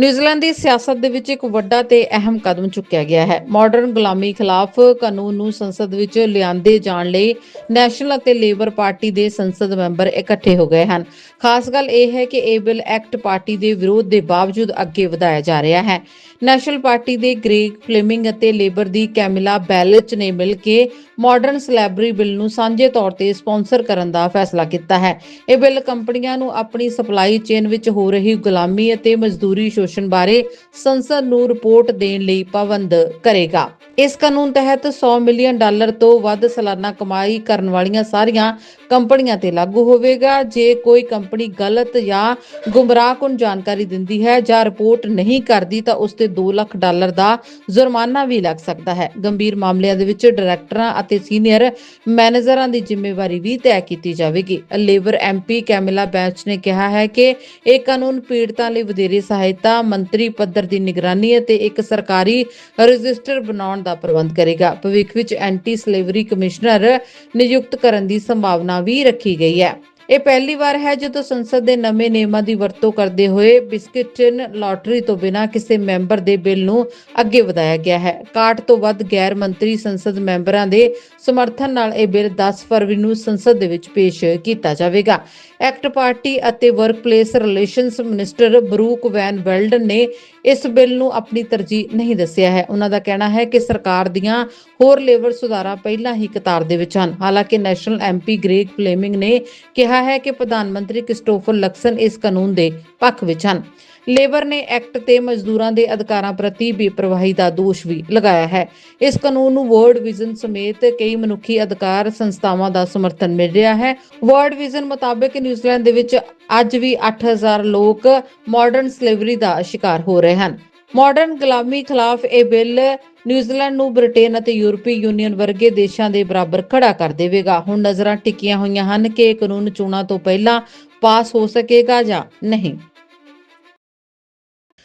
ਨਿਊਜ਼ੀਲੈਂਡ ਦੀ ਸਿਆਸਤ ਦੇ ਵਿੱਚ ਇੱਕ ਵੱਡਾ ਤੇ ਅਹਿਮ ਕਦਮ ਚੁੱਕਿਆ ਗਿਆ ਹੈ। ਮਾਡਰਨ ਗੁਲਾਮੀ ਖਿਲਾਫ ਕਾਨੂੰਨ ਨੂੰ ਸੰਸਦ ਵਿੱਚ ਲਿਆਂਦੇ ਜਾਣ ਲਈ ਨੈਸ਼ਨਲ ਅਤੇ ਲੇਬਰ ਪਾਰਟੀ ਦੇ ਸੰਸਦ ਮੈਂਬਰ ਇਕੱਠੇ ਹੋ ਗਏ ਹਨ। ਖਾਸ ਗੱਲ ਇਹ ਹੈ ਕਿ ਇਹ ਬਿੱਲ ਐਕਟ ਪਾਰਟੀ ਦੇ ਵਿਰੋਧ ਦੇ ਬਾਵਜੂਦ ਅੱਗੇ ਵਧਾਇਆ ਜਾ ਰਿਹਾ ਹੈ। ਨੈਸ਼ਨਲ ਪਾਰਟੀ ਦੇ ਗ੍ਰੇਗ ਫਲੇਮਿੰਗ ਅਤੇ ਲੇਬਰ ਦੀ ਕੈਮਿਲਾ ਬੈਲਚ ਨੇ ਮਿਲ ਕੇ ਮਾਡਰਨ ਸਲੈਬਰੀ ਬਿੱਲ ਨੂੰ ਸਾਂਝੇ ਤੌਰ ਤੇ ਸਪਾਂਸਰ ਕਰਨ ਦਾ ਫੈਸਲਾ ਕੀਤਾ ਹੈ। ਇਹ ਬਿੱਲ ਕੰਪਨੀਆਂ ਨੂੰ ਆਪਣੀ ਸਪਲਾਈ ਚੇਨ ਵਿੱਚ ਹੋ ਰਹੀ ਗੁਲਾਮੀ ਅਤੇ ਮਜ਼ਦੂਰੀ ਸ਼ੋਸ਼ਣ ਬਾਰੇ ਸੰਸਦ ਨੂੰ ਰਿਪੋਰਟ ਦੇਣ ਲਈ ਪਾਬੰਦ ਕਰੇਗਾ। ਇਸ ਕਾਨੂੰਨ ਤਹਿਤ 100 ਮਿਲੀਅਨ ਡਾਲਰ ਤੋਂ ਵੱਧ ਸਾਲਾਨਾ ਕਮਾਈ ਕਰਨ ਵਾਲੀਆਂ ਸਾਰੀਆਂ ਕੰਪਨੀਆਂ ਤੇ ਲਾਗੂ ਹੋਵੇਗਾ। ਜੇ ਕੋਈ ਕੰਪਨੀ ਗਲਤ ਜਾਂ ਗੁੰਮਰਾਹਕੁਨ ਜਾਣਕਾਰੀ ਦਿੰਦੀ ਹੈ ਜਾਂ ਰਿਪੋਰਟ ਨਹੀਂ ਕਰਦੀ ਤਾਂ ਉਸ ਤੇ 2 ਲੱਖ ਡਾਲਰ ਦਾ ਜੁਰਮਾਨਾ ਵੀ ਲੱਗ ਸਕਦਾ ਹੈ। ਗੰਭੀਰ ਮਾਮਲਿਆਂ ਦੇ ਵਿੱਚ ਡਾਇਰੈਕਟਰਾਂ ਅਤੇ ਸੀਨੀਅਰ ਮੈਨੇਜਰਾਂ ਦੀ ਜ਼ਿੰਮੇਵਾਰੀ ਵੀ ਤੈਅ ਕੀਤੀ ਜਾਵੇਗੀ। ਲੇਬਰ ਐਮਪੀ ਕੈਮਿਲਾ ਬੈਚ ਨੇ ਕਿਹਾ ਹੈ ਕਿ ਇਹ ਕਾਨੂੰਨ ਪੀੜਤਾਂ ਲਈ ਵਧੇਰੇ ਸਹਾਇਤਾ, ਮੰਤਰੀ ਪੱਧਰ ਦੀ ਨਿਗਰਾਨੀ ਅਤੇ ਇੱਕ ਸਰਕਾਰੀ ਰਜਿਸਟਰ ਬਣਾਉਣ ਦਾ ਪ੍ਰਬੰਧ ਕਰੇਗਾ। ਭਵਿੱਖ ਵਿੱਚ ਐਂਟੀ ਸਲੇਵਰੀ ਕਮਿਸ਼ਨਰ ਨਿਯੁਕਤ ਕਰਨ ਦੀ ਸੰਭਾਵਨਾ ਵੀ ਰੱਖੀ ਗਈ ਹੈ। ਇਹ ਪਹਿਲੀ ਵਾਰ ਹੈ ਜਦੋਂ ਸੰਸਦ ਦੇ ਨਵੇਂ ਨਿਯਮਾਂ ਦੀ ਵਰਤੋਂ ਕਰਦੇ ਹੋਏ ਬਿਸਕਿਟਨ ਲਾਟਰੀ ਤੋਂ ਬਿਨਾਂ ਕਿਸੇ ਮੈਂਬਰ ਦੇ ਬਿੱਲ ਨੂੰ ਅੱਗੇ ਵਧਾਇਆ ਗਿਆ ਹੈ। ਕਾਟ ਤੋਂ ਵੱਧ ਗੈਰ ਮੰਤਰੀ ਸੰਸਦ ਮੈਂਬਰਾਂ ਦੇ ਸਮਰਥਨ ਨਾਲ ਇਹ ਬਿੱਲ 10 ਫਰਵਰੀ ਨੂੰ ਸੰਸਦ ਦੇ ਵਿੱਚ ਪੇਸ਼ ਕੀਤਾ ਜਾਵੇਗਾ। ਐਕਟ ਪਾਰਟੀ ਅਤੇ workplace relations minister Brooke van Velden ਨੇ ਇਸ ਬਿੱਲ ਨੂੰ ਆਪਣੀ ਤਰਜੀਹ ਨਹੀਂ ਦੱਸਿਆ ਹੈ। ਉਹਨਾਂ ਦਾ ਕਹਿਣਾ ਹੈ ਕਿ ਸਰਕਾਰ ਦੀਆਂ ਹੋਰ ਲੇਬਰ ਸੁਧਾਰਾਂ ਪਹਿਲਾਂ ਹੀ ਕਤਾਰ ਦੇ ਵਿੱਚ ਹਨ। ਹਾਲਾਂਕਿ ਨੈਸ਼ਨਲ ਐਮਪੀ ਗ੍ਰੇਗ ਫਲੇਮਿੰਗ ਨੇ ਕਿਹਾ ਹੈ ਕਿ ਪ੍ਰਧਾਨ ਮੰਤਰੀ ਕ੍ਰਿਸਟੋਫਰ ਲਕਸਨ ਇਸ ਕਾਨੂੰਨ ਦੇ ਪੱਖ ਵਿੱਚ ਹਨ। ਲੇਬਰ ਨੇ ਐਕਟ ਤੇ ਮਜ਼ਦੂਰਾਂ ਦੇ ਅਧਿਕਾਰਾਂ ਪ੍ਰਤੀ ਬੇਪਰਵਾਹੀ ਦਾ ਦੋਸ਼ ਵੀ ਲਗਾਇਆ ਹੈ। ਇਸ ਕਾਨੂੰਨ ਨੂੰ ਵਰਲਡ ਵਿਜ਼ਨ ਸਮੇਤ ਕਈ ਮਨੁੱਖੀ ਅਧਿਕਾਰ ਸੰਸਥਾਵਾਂ ਦਾ ਸਮਰਥਨ ਮਿਲ ਰਿਹਾ ਹੈ। ਵਰਲਡ ਵਿਜ਼ਨ ਮੁਤਾਬਕ ਨਿਊਜ਼ੀਲੈਂਡ ਦੇ ਵਿੱਚ ਅੱਜ ਵੀ 8000 ਲੋਕ ਮਾਡਰਨ ਸਲੇਵਰੀ ਦਾ ਸ਼ਿਕਾਰ ਹੋ ਰਹੇ ਹਨ। ਮਾਡਰਨ ਗੁਲਾਮੀ ਖਿਲਾਫ ਇਹ ਬਿੱਲ ਨਿਊਜ਼ੀਲੈਂਡ ਨੂੰ ਬ੍ਰਿਟੇਨ ਅਤੇ ਯੂਰਪੀ ਯੂਨੀਅਨ ਵਰਗੇ ਦੇਸ਼ਾਂ ਦੇ ਬਰਾਬਰ ਖੜਾ ਕਰ ਦੇਵੇਗਾ। ਹੁਣ ਨਜ਼ਰਾਂ ਟਿਕੀਆਂ ਹੋਈਆਂ ਹਨ ਕਿ ਇਹ ਕਾਨੂੰਨ ਚੋਣਾਂ ਤੋਂ ਪਹਿਲਾਂ ਪਾਸ ਹੋ ਸਕੇਗਾ ਜਾਂ ਨਹੀਂ।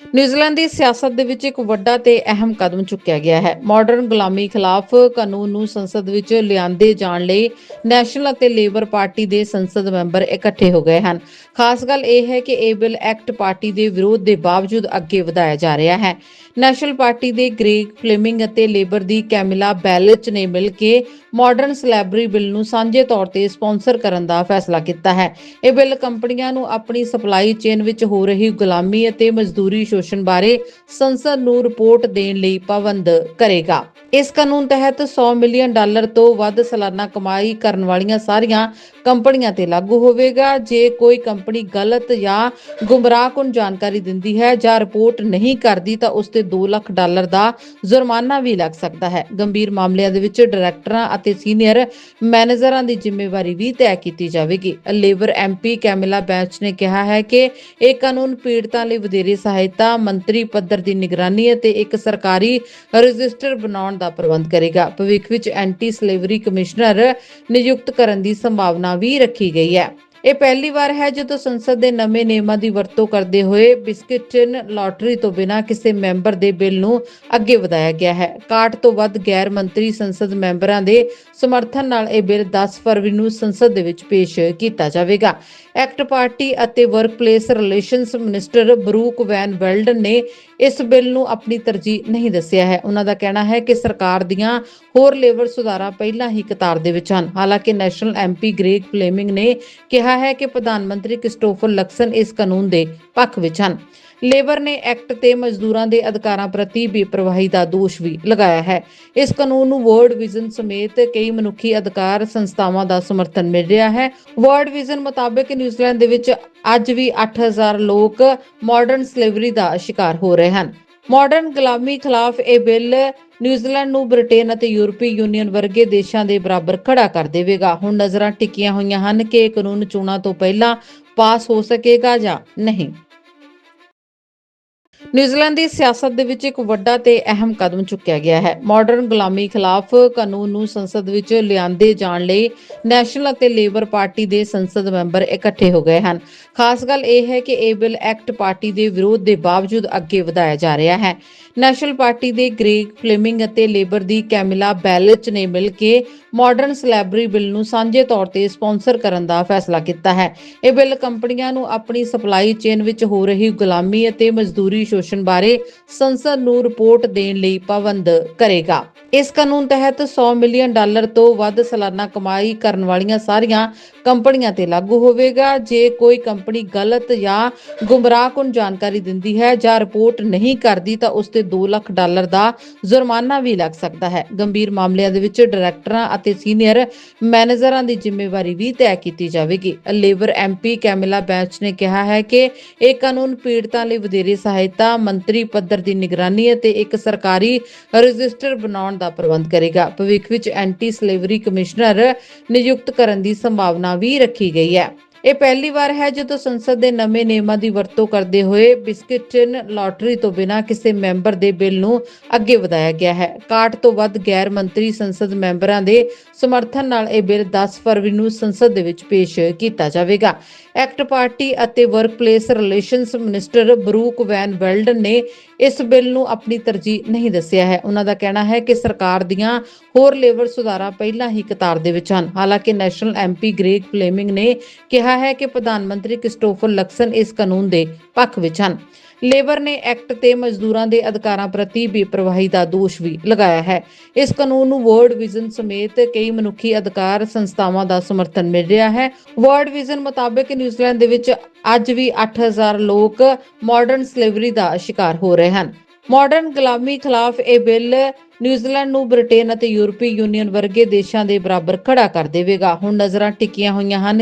ਨਿਊਜ਼ੀਲੈਂਡ ਦੀ ਸਿਆਸਤ ਦੇ ਵਿੱਚ ਇੱਕ ਵੱਡਾ ਤੇ ਅਹਿਮ ਕਦਮ ਚੁੱਕਿਆ ਗਿਆ ਹੈ। ਮਾਡਰਨ ਗੁਲਾਮੀ ਖਿਲਾਫ ਕਾਨੂੰਨ ਨੂੰ ਸੰਸਦ ਵਿੱਚ ਲਿਆਂਦੇ ਜਾਣ ਲਈ ਨੈਸ਼ਨਲ ਅਤੇ ਲੇਬਰ ਪਾਰਟੀ ਦੇ ਸੰਸਦ ਮੈਂਬਰ ਇਕੱਠੇ ਹੋ ਗਏ ਹਨ। ਖਾਸ ਗੱਲ ਇਹ ਹੈ ਕਿ ਇਹ ਬਿੱਲ ਐਕਟ ਪਾਰਟੀ ਦੇ ਵਿਰੋਧ ਦੇ ਬਾਵਜੂਦ ਅੱਗੇ ਵਧਾਇਆ ਜਾ ਰਿਹਾ ਹੈ। ਨੈਸ਼ਨਲ ਪਾਰਟੀ ਦੇ ਗ੍ਰੇਗ ਫਲੇਮਿੰਗ ਅਤੇ ਲੇਬਰ ਦੀ ਕੈਮਿਲਾ ਬੈਲਚ ਨੇ ਮਿਲ ਕੇ ਮਾਡਰਨ ਸਲੈਬਰੀ ਬਿੱਲ ਨੂੰ ਸਾਂਝੇ ਤੌਰ ਤੇ ਸਪਾਂਸਰ ਕਰਨ ਦਾ ਫੈਸਲਾ ਕੀਤਾ ਹੈ। ਇਹ ਬਿੱਲ ਕੰਪਨੀਆਂ ਨੂੰ ਆਪਣੀ ਸਪਲਾਈ ਚੇਨ ਵਿੱਚ ਹੋ ਰਹੀ ਗੁਲਾਮੀ ਅਤੇ ਮਜ਼ਦੂਰੀ ਸ਼ੋਸ਼ਣ ਬਾਰੇ ਸੰਸਦ ਨੂੰ ਰਿਪੋਰਟ ਦੇਣ ਲਈ ਪਾਬੰਦ ਕਰੇਗਾ। ਇਸ ਕਾਨੂੰਨ ਤਹਿਤ 100 ਮਿਲੀਅਨ ਡਾਲਰ ਤੋਂ ਵੱਧ ਸਾਲਾਨਾ ਕਮਾਈ ਕਰਨ ਵਾਲੀਆਂ ਸਾਰੀਆਂ ਕੰਪਨੀਆਂ ਤੇ ਲਾਗੂ ਹੋਵੇਗਾ। ਜੇ ਕੋਈ ਕੰਪਨੀ ਗਲਤ ਜਾਂ ਗੁੰਮਰਾਹਕੁਨ ਜਾਣਕਾਰੀ ਦਿੰਦੀ ਹੈ ਜਾਂ ਰਿਪੋਰਟ ਨਹੀਂ ਕਰਦੀ ਤਾਂ ਉਸ ਤੇ 2 ਲੱਖ ਡਾਲਰ ਦਾ ਜੁਰਮਾਨਾ ਵੀ ਲੱਗ ਸਕਦਾ ਹੈ। ਗੰਭੀਰ ਮਾਮਲਿਆਂ ਦੇ ਵਿੱਚ ਡਾਇਰੈਕਟਰਾਂ ਅਤੇ ਸੀਨੀਅਰ ਮੈਨੇਜਰਾਂ ਦੀ ਜ਼ਿੰਮੇਵਾਰੀ ਵੀ ਤੈਅ ਕੀਤੀ ਜਾਵੇਗੀ। ਲੇਬਰ ਐਮਪੀ ਕੈਮਿਲਾ ਬੈਚ ਨੇ ਕਿਹਾ ਹੈ ਕਿ ਇਹ ਕਾਨੂੰਨ ਪੀੜਤਾਂ ਲਈ ਵਧੇਰੇ ਸਹਾਇਤਾ ਮੰਤਰੀ ਪੱਧਰ ਦੀ ਨਿਗਰਾਨੀ ਅਤੇ ਇੱਕ ਸਰਕਾਰੀ ਰਜਿਸਟਰ ਬਣਾਉਣ ਦਾ ਪ੍ਰਬੰਧ ਕਰੇਗਾ। ਭਵਿੱਖ ਵਿੱਚ ਐਂਟੀ ਸਲੇਵਰੀ ਕਮਿਸ਼ਨਰ ਨਿਯੁਕਤ ਕਰਨ ਦੀ ਸੰਭਾਵਨਾ ਵੀ ਰੱਖੀ ਗਈ ਹੈ। ਇਹ ਪਹਿਲੀ ਵਾਰ ਹੈ ਜਦੋਂ ਸੰਸਦ ਦੇ ਨਵੇਂ ਨਿਯਮਾਂ ਦੀ ਵਰਤੋਂ ਕਰਦੇ ਹੋਏ ਬਿਸਕਿਟਨ ਲਾਟਰੀ ਤੋਂ ਬਿਨਾਂ ਕਿਸੇ ਮੈਂਬਰ ਦੇ ਬਿੱਲ ਨੂੰ ਅੱਗੇ ਵਧਾਇਆ ਗਿਆ ਹੈ। 61 ਤੋਂ ਵੱਧ ਗੈਰ ਮੰਤਰੀ ਸੰਸਦ ਮੈਂਬਰਾਂ ਦੇ ਸਮਰਥਨ ਨਾਲ ਇਹ ਬਿੱਲ 10 ਫਰਵਰੀ ਨੂੰ ਸੰਸਦ ਦੇ ਵਿੱਚ ਪੇਸ਼ ਕੀਤਾ ਜਾਵੇਗਾ। ਐਕਟ ਪਾਰਟੀ ਅਤੇ workplace relations minister Brooke van Velden ਨੇ ਇਸ ਬਿੱਲ ਨੂੰ ਆਪਣੀ ਤਰਜੀਹ ਨਹੀਂ ਦੱਸਿਆ ਹੈ। ਉਹਨਾਂ ਦਾ ਕਹਿਣਾ ਹੈ ਕਿ ਸਰਕਾਰ ਦੀਆਂ ਹੋਰ ਲੇਬਰ ਸੁਧਾਰਾਂ ਪਹਿਲਾਂ ਹੀ ਕਤਾਰ ਦੇ ਵਿੱਚ ਹਨ। ਹਾਲਾਂਕਿ ਨੈਸ਼ਨਲ ਐਮਪੀ ਗ੍ਰੇਗ ਫਲੇਮਿੰਗ ਨੇ ਕਿਹਾ ਹੈ ਕਿ ਪ੍ਰਧਾਨ ਮੰਤਰੀ ਕ੍ਰਿਸਟੋਫਰ ਲਕਸਨ ਇਸ ਕਾਨੂੰਨ ਦੇ ਪੱਖ ਵਿੱਚ ਹਨ। ਲੇਬਰ ਨੇ ਐਕਟ ਤੇ ਮਜ਼ਦੂਰਾਂ ਦੇ ਅਧਿਕਾਰਾਂ ਪ੍ਰਤੀ ਬੇਪਰਵਾਹੀ ਦਾ ਦੋਸ਼ ਵੀ ਲਗਾਇਆ ਹੈ। ਇਸ ਕਾਨੂੰਨ ਨੂੰ ਵਰਲਡ ਵਿਜ਼ਨ ਸਮੇਤ ਕਈ ਮਨੁੱਖੀ ਅਧਿਕਾਰ ਸੰਸਥਾਵਾਂ ਦਾ ਸਮਰਥਨ ਮਿਲ ਰਿਹਾ ਹੈ। ਵਰਲਡ ਵਿਜ਼ਨ ਮੁਤਾਬਕ ਨਿਊਜ਼ੀਲੈਂਡ ਦੇ ਵਿੱਚ ਅੱਜ ਵੀ 8000 ਲੋਕ ਮਾਡਰਨ ਸਲੇਵਰੀ ਦਾ ਸ਼ਿਕਾਰ ਹੋ ਰਹੇ ਹਨ। ਮਾਡਰਨ ਗੁਲਾਮੀ ਖਿਲਾਫ ਇਹ ਬਿੱਲ ਨਿਊਜ਼ੀਲੈਂਡ ਨੂੰ ਬ੍ਰਿਟੇਨ ਅਤੇ ਯੂਰਪੀ ਯੂਨੀਅਨ ਵਰਗੇ ਦੇਸ਼ਾਂ ਦੇ ਬਰਾਬਰ ਖੜਾ ਕਰ ਦੇਵੇਗਾ। ਹੁਣ ਨਜ਼ਰਾਂ ਟਿਕੀਆਂ ਹੋਈਆਂ ਹਨ ਕਿ ਇਹ ਕਾਨੂੰਨ ਚੋਣਾਂ ਤੋਂ ਪਹਿਲਾਂ ਪਾਸ ਹੋ ਸਕੇਗਾ ਜਾਂ ਨਹੀਂ। ਨਿਊਜ਼ੀਲੈਂਡ ਦੀ ਸਿਆਸਤ ਦੇ ਵਿੱਚ ਇੱਕ ਵੱਡਾ ਤੇ ਅਹਿਮ ਕਦਮ ਚੁੱਕਿਆ ਗਿਆ ਹੈ। ਮਾਡਰਨ ਗੁਲਾਮੀ ਖਿਲਾਫ ਕਾਨੂੰਨ ਨੂੰ ਸੰਸਦ ਵਿੱਚ ਲਿਆਂਦੇ ਜਾਣ ਲਈ ਨੈਸ਼ਨਲ ਅਤੇ ਲੇਬਰ ਪਾਰਟੀ ਦੇ ਸੰਸਦ ਮੈਂਬਰ ਇਕੱਠੇ ਹੋ ਗਏ ਹਨ। ਖਾਸ ਗੱਲ ਇਹ ਹੈ ਕਿ ਇਹ ਬਿੱਲ ਐਕਟ ਪਾਰਟੀ ਦੇ ਵਿਰੋਧ ਦੇ ਬਾਵਜੂਦ ਅੱਗੇ ਵਧਾਇਆ ਜਾ ਰਿਹਾ ਹੈ। ਨੈਸ਼ਨਲ ਪਾਰਟੀ ਦੇ ਗ੍ਰੇਗ ਫਲੇਮਿੰਗ ਅਤੇ ਲੇਬਰ ਦੀ ਕੈਮਿਲਾ ਬੈਲਚ ਨੇ ਮਿਲ ਕੇ ਮਾਡਰਨ ਸਲੈਬਰੀ ਬਿੱਲ ਨੂੰ ਸਾਂਝੇ ਤੌਰ ਤੇ ਸਪਾਂਸਰ ਕਰਨ ਦਾ ਫੈਸਲਾ ਕੀਤਾ ਹੈ। ਇਹ ਬਿੱਲ ਕੰਪਨੀਆਂ ਨੂੰ ਆਪਣੀ ਸਪਲਾਈ ਚੇਨ ਵਿੱਚ ਹੋ ਰਹੀ ਗੁਲਾਮੀ ਅਤੇ ਮਜ਼ਦੂਰੀ ਸ਼ੋਸ਼ਣ ਬਾਰੇ ਸੰਸਦ ਨੂੰ ਰਿਪੋਰਟ ਦੇਣ ਲਈ ਪਾਬੰਦ ਕਰੇਗਾ। ਇਸ ਕਾਨੂੰਨ ਤਹਿਤ 100 ਮਿਲੀਅਨ ਡਾਲਰ ਤੋਂ ਵੱਧ ਸਾਲਾਨਾ ਕਮਾਈ ਕਰਨ ਵਾਲੀਆਂ ਸਾਰੀਆਂ ਕੰਪਨੀਆਂ ਤੇ ਲਾਗੂ ਹੋਵੇਗਾ। ਜੇ ਕੋਈ ਕੰਪਨੀ ਗਲਤ ਜਾਂ ਗੁੰਮਰਾਹਕੁਨ ਜਾਣਕਾਰੀ ਦਿੰਦੀ ਹੈ ਜਾਂ ਰਿਪੋਰਟ ਨਹੀਂ ਕਰਦੀ, ਤਾਂ ਉਸ ਤੇ 2 ਲੱਖ ਡਾਲਰ ਦਾ ਜੁਰਮਾਨਾ ਵੀ ਲੱਗ ਸਕਦਾ ਹੈ। ਗੰਭੀਰ ਮਾਮਲਿਆਂ ਦੇ ਵਿੱਚ ਡਾਇਰੈਕਟਰਾਂ ਅਤੇ ਸੀਨੀਅਰ ਮੈਨੇਜਰਾਂ ਦੀ ਜ਼ਿੰਮੇਵਾਰੀ ਵੀ ਤੈਅ ਕੀਤੀ ਜਾਵੇਗੀ। ਲੇਬਰ ਐਮਪੀ ਕੈਮਿਲਾ ਬੈਚ ਨੇ ਕਿਹਾ ਹੈ ਕਿ ਇਹ ਕਾਨੂੰਨ ਪੀੜਤਾਂ ਲਈ ਵਧੇਰੇ ਸਹਾਇਤਾ ਮੰਤਰੀ ਪੱਧਰ ਦੀ ਨਿਗਰਾਨੀ ਅਤੇ ਇੱਕ ਸਰਕਾਰੀ ਰਜਿਸਟਰ ਬਣਾਉਣ ਦਾ ਪ੍ਰਬੰਧ ਕਰੇਗਾ। ਭਵਿੱਖ ਵਿੱਚ ਐਂਟੀ ਸਲੇਵਰੀ ਕਮਿਸ਼ਨਰ ਨਿਯੁਕਤ ਕਰਨ ਦੀ ਸੰਭਾਵਨਾ ਵੀ ਰੱਖੀ ਗਈ ਹੈ। ਇਹ ਪਹਿਲੀ ਵਾਰ ਹੈ ਜਦੋਂ ਸੰਸਦ ਦੇ ਨਵੇਂ ਨਿਯਮਾਂ ਦੀ ਵਰਤੋਂ ਕਰਦੇ ਹੋਏ ਬਿਸਕਿਟਨ ਲਾਟਰੀ ਤੋਂ ਬਿਨਾਂ ਕਿਸੇ ਮੈਂਬਰ ਦੇ ਬਿੱਲ ਨੂੰ ਅੱਗੇ ਵਧਾਇਆ ਗਿਆ ਹੈ। 61 ਤੋਂ ਵੱਧ ਗੈਰ ਮੰਤਰੀ ਸੰਸਦ ਮੈਂਬਰਾਂ ਦੇ ਸਮਰਥਨ ਨਾਲ ਇਹ ਬਿੱਲ 10 ਫਰਵਰੀ ਨੂੰ ਸੰਸਦ ਦੇ ਵਿੱਚ ਪੇਸ਼ ਕੀਤਾ ਜਾਵੇਗਾ। ਐਕਟ ਪਾਰਟੀ ਅਤੇ workplace relations minister Brooke van Velden ਨੇ ਇਸ ਬਿੱਲ ਨੂੰ ਆਪਣੀ ਤਰਜੀਹ ਨਹੀਂ ਦੱਸਿਆ ਹੈ। ਉਹਨਾਂ ਦਾ ਕਹਿਣਾ ਹੈ ਕਿ ਸਰਕਾਰ ਦੀਆਂ ਹੋਰ ਲੇਬਰ ਸੁਧਾਰਾਂ ਪਹਿਲਾਂ ਹੀ ਕਤਾਰ ਦੇ ਵਿੱਚ ਹਨ। ਹਾਲਾਂਕਿ ਨੈਸ਼ਨਲ ਐਮਪੀ ਗ੍ਰੇਗ ਫਲੇਮਿੰਗ ਨੇ ਕਿਹਾ ਕਿਹਾ ਹੈ ਕਿ ਪ੍ਰਧਾਨ ਮੰਤਰੀ ਕ੍ਰਿਸਟੋਫਰ ਲਕਸਨ ਇਸ ਕਾਨੂੰਨ ਦੇ ਪੱਖ ਵਿੱਚ ਹਨ। ਲੇਬਰ ਨੇ ਐਕਟ ਤੇ ਮਜ਼ਦੂਰਾਂ ਦੇ ਅਧਿਕਾਰਾਂ ਪ੍ਰਤੀ ਬੇਪਰਵਾਹੀ ਦਾ ਦੋਸ਼ ਵੀ ਲਗਾਇਆ ਹੈ। ਇਸ ਕਾਨੂੰਨ ਨੂੰ ਵਰਲਡ ਵਿਜ਼ਨ ਸਮੇਤ ਕਈ ਮਨੁੱਖੀ ਅਧਿਕਾਰ ਸੰਸਥਾਵਾਂ ਦਾ ਸਮਰਥਨ ਮਿਲ ਰਿਹਾ ਹੈ। ਵਰਲਡ ਵਿਜ਼ਨ ਮੁਤਾਬਕ ਨਿਊਜ਼ੀਲੈਂਡ ਦੇ ਵਿੱਚ ਅੱਜ ਵੀ 8000 ਲੋਕ ਮਾਡਰਨ ਸਲੇਵਰੀ ਦਾ ਸ਼ਿਕਾਰ ਹੋ ਰਹੇ ਹਨ। ਮਾਡਰਨ ਗੁਲਾਮੀ ਖਿਲਾਫ ਇਹ ਬਿੱਲ ਨਿਊਜ਼ੀਲੈਂਡ ਨੂੰ ਬ੍ਰਿਟੇਨ ਅਤੇ ਯੂਰਪੀ ਯੂਨੀਅਨ ਵਰਗੇ ਦੇਸ਼ਾਂ ਦੇ ਬਰਾਬਰ ਖੜਾ ਕਰ ਦੇਵੇਗਾ। ਹੁਣ ਨਜ਼ਰਾਂ ਟਿਕੀਆਂ ਹੋਈਆਂ ਹਨ।